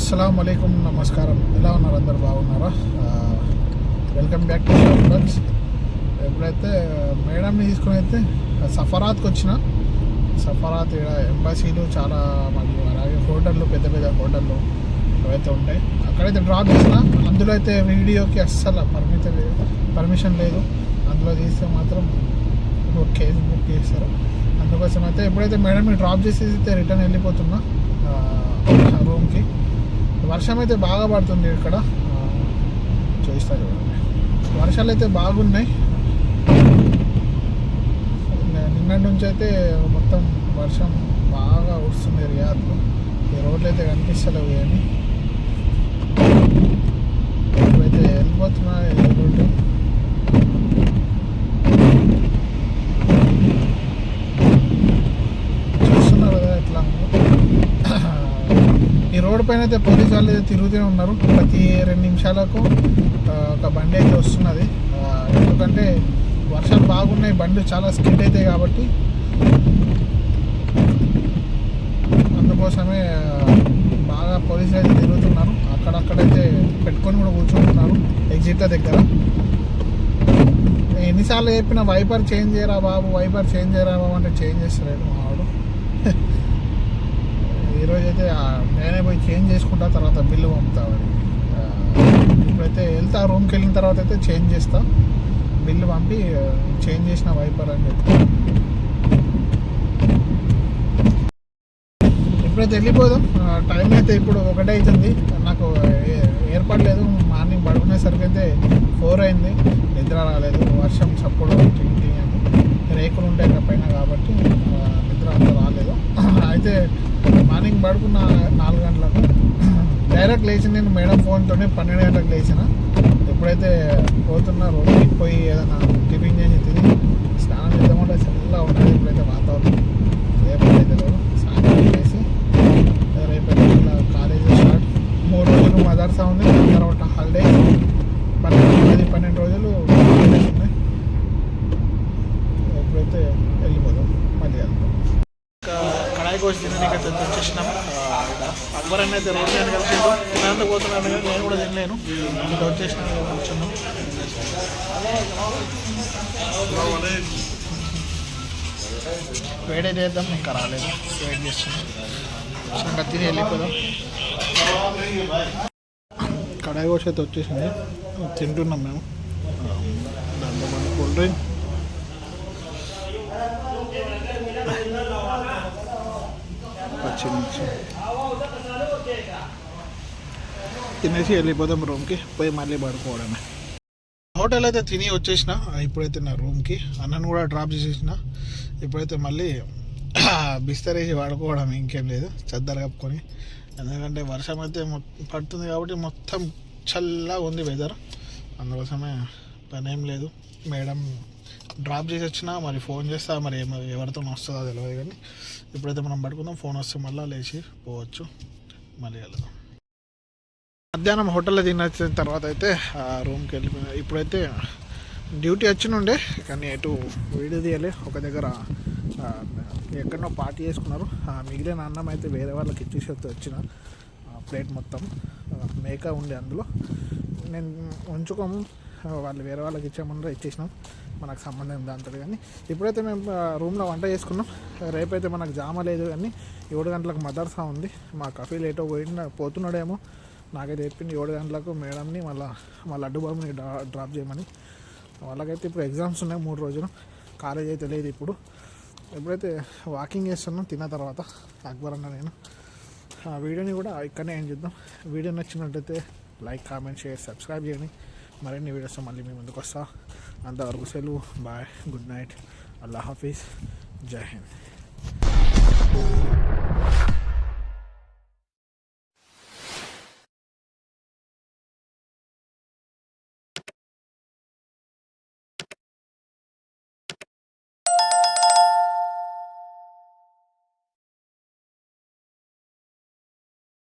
అస్సలం అయికం నమస్కారం. ఎలా ఉన్నారు అందరు? బాగున్నారా? వెల్కమ్ బ్యాక్ టు ఫ్రెండ్స్ ఎప్పుడైతే మేడంని తీసుకుని అయితే సఫరాత్కి వచ్చిన సఫరాత్ ఈడ ఎంబసీలు చాలా మరియు అలాగే హోటళ్ళు పెద్ద పెద్ద హోటళ్ళు అవైతే ఉంటాయి. అక్కడైతే డ్రాప్ చేసిన అందులో అయితే వీడియోకి అస్సలు పర్మిత లేదు పర్మిషన్ లేదు. అందులో తీస్తే మాత్రం ఒక కేసు బుక్ చేస్తారు. అందుకోసం అయితే ఎప్పుడైతే మేడంని డ్రాప్ చేసేసి అయితే రిటర్న్ వెళ్ళిపోతున్నా రూమ్కి వర్షం అయితే బాగా పడుతుంది ఇక్కడ. చూస్తా చూడండి. వర్షాలు అయితే బాగున్నాయి. నిన్నటి నుంచి అయితే మొత్తం వర్షం బాగా వస్తుంది రియాద్లు. ఈ రోడ్లు అయితే కనిపిస్తలేవు కానీ ఇప్పుడైతే వెళ్ళిపోతున్నా ఈ రోడ్డు చూస్తున్నారు కదా ఎట్లా ఉందో. ఈ రోడ్డు పైన అయితే పోలీసు వాళ్ళు అయితే తిరుగుతూనే ఉన్నారు. ప్రతి రెండు నిమిషాలకు ఒక బండి అయితే వస్తున్నది. ఎందుకంటే వర్షాలు బాగున్నాయి బండ్లు చాలా స్కిడ్ అవుతాయి కాబట్టి అందుకోసమే బాగా పోలీసులు అయితే తిరుగుతున్నారు. అక్కడక్కడైతే పెట్టుకొని కూడా కూర్చుంటున్నారు ఎగ్జిట్ల దగ్గర. ఎన్నిసార్లు చెప్పిన వైపర్ చేంజ్ చేయరా బాబు వైపర్ చేంజ్ చేయరా బాబు అంటే చేంజ్ చేస్తలేడు మా వాడు ఈరోజు అయితే ఆ, నేనే పోయి చేంజ్ చేసుకుంటా తర్వాత బిల్లు పంపుతామని ఇప్పుడైతే వెళ్తా రూమ్కి వెళ్ళిన తర్వాత అయితే చేంజ్ చేస్తా. బిల్లు పంపి చేంజ్ చేసిన వైపర్ అని చెప్పి. ఇప్పుడైతే వెళ్ళిపోదాం. ఆ, టైం అయితే ఇప్పుడు ఒకటే అవుతుంది నాకు ఏ- ఏర్పడలేదు మార్నింగ్ పడుకునేసరికి అయితే ఫోర్ అయింది. నిద్ర రాలేదు. వర్షం చప్పుడు టింగ్ టింగ్ అని రేకులు ఉంటాయి ఇక్కడ పైన కాబట్టి నిద్ర అంతా రాలేదు. అయితే మార్నింగ్ పడుకున్న నాలుగు గంటలకు డైరెక్ట్ లేచి నేను మేడం ఫోన్తోనే పన్నెండు గంటలకు లేచిన. ఎప్పుడైతే పోతున్నా రోజు పోయి ఏదైనా టిఫిన్ చేసి తిని స్నానం చేద్దామంటే చల్లగా ఉంటుంది ఇప్పుడైతే వాతావరణం రేపైతే లేదు సాయంత్రం చేసి రేపైతే మళ్ళీ కాలేజ్ స్టార్ట్ మూడు రోజులు మదర్సా ఉంది దాని తర్వాత హాలిడే పన్నెండు పది పన్నెండు రోజులు హాలిడేస్ ఉన్నాయి ఎప్పుడైతే వెళ్ళిపోదాం మళ్ళీ వెళ్తాం ఇంకా కడాయి కోసి తినడానికి అయితే వచ్చేసినాం. అక్బర్ అన్న అయితే రోడ్డు మీద కలిసి తినంత పోతున్నాను కానీ నేను కూడా తినలేను. ఇంకా వచ్చేసిన కూర్చున్నాం. వేడే చేద్దాం ఇంకా రాలేదు. వెయిట్ చేస్తున్నాం. ఇంకా తిని వెళ్ళిపోదాం. కడాయి కోసి అయితే వచ్చేసింది. తింటున్నాం మేము. దాంట్లో మన కూల్ డ్రింక్ పచ్చిమిర్చి తినేసి వెళ్ళిపోదాం రూమ్కి పోయి మళ్ళీ పడుకోవడమే. హోటల్ అయితే తిని వచ్చేసిన ఇప్పుడైతే నా రూమ్కి. అన్నను కూడా డ్రాప్ చేసేసిన. ఇప్పుడైతే మళ్ళీ బిస్తరేసి వాడుకోవడం ఇంకేం లేదు చద్దర కప్పుకొని. ఎందుకంటే వర్షం అయితే పడుతుంది కాబట్టి మొత్తం చల్లగా ఉంది వెదర్ అందుకోసమే పని ఏం లేదు. మేడం డ్రాప్ చేసి వచ్చినా మరి ఫోన్ చేస్తా మరి ఎవరితో వస్తుందో తెలియదు కానీ ఇప్పుడైతే మనం పడుకుందాం ఫోన్ వస్తే మళ్ళీ లేచి పోవచ్చు. మళ్ళీ వెళ్దాం. మధ్యాహ్నం హోటల్లో తినొచ్చిన తర్వాత అయితే ఆ రూమ్కి వెళ్ళిపోయినా. ఇప్పుడైతే డ్యూటీ వచ్చినుండే కానీ ఎటు వీడియో తీయాలి. ఒక దగ్గర ఎక్కడో పార్టీ చేసుకున్నారు. మిగిలిన అన్నం అయితే వేరే వాళ్ళకి ఇచ్చేసి వచ్చిన. ఆ ప్లేట్ మొత్తం మేక ఉండే అందులో. నేను ఉంచుకోము. వాళ్ళు వేరే వాళ్ళకి ఇచ్చామన్నా ఇచ్చేసినాం మనకు సంబంధం దాంతో కానీ. ఇప్పుడైతే మేము రూమ్లో వంట చేసుకున్నాం. రేపైతే మనకు జామ లేదు కానీ ఏడు గంటలకు మదర్సా ఉంది. మా కఫీ లేటో పోయిన పోతున్నాడేమో. నాకైతే చెప్పింది ఏడు గంటలకు మేడంని మళ్ళీ మా లడ్డు బాబుని డ్రా డ్రాప్ చేయమని. వాళ్ళకైతే ఇప్పుడు ఎగ్జామ్స్ ఉన్నాయి మూడు రోజులు. కాలేజ్ అయితే లేదు ఇప్పుడు. ఎప్పుడైతే వాకింగ్ చేస్తున్నాం తిన్న తర్వాత అక్బర్ అన్న నేను. ఆ వీడియోని కూడా ఇక్కడనే ఏం చేద్దాం. వీడియో నచ్చినట్టయితే లైక్ కామెంట్ షేర్ సబ్స్క్రైబ్ చేయండి. మరిన్ని వీడియోస్తో మళ్ళీ మీ ముందుకు వస్తా. అంతవరకు సెలవు. బాయ్. Good night. అల్లా హాఫీజ్. జై హింద్.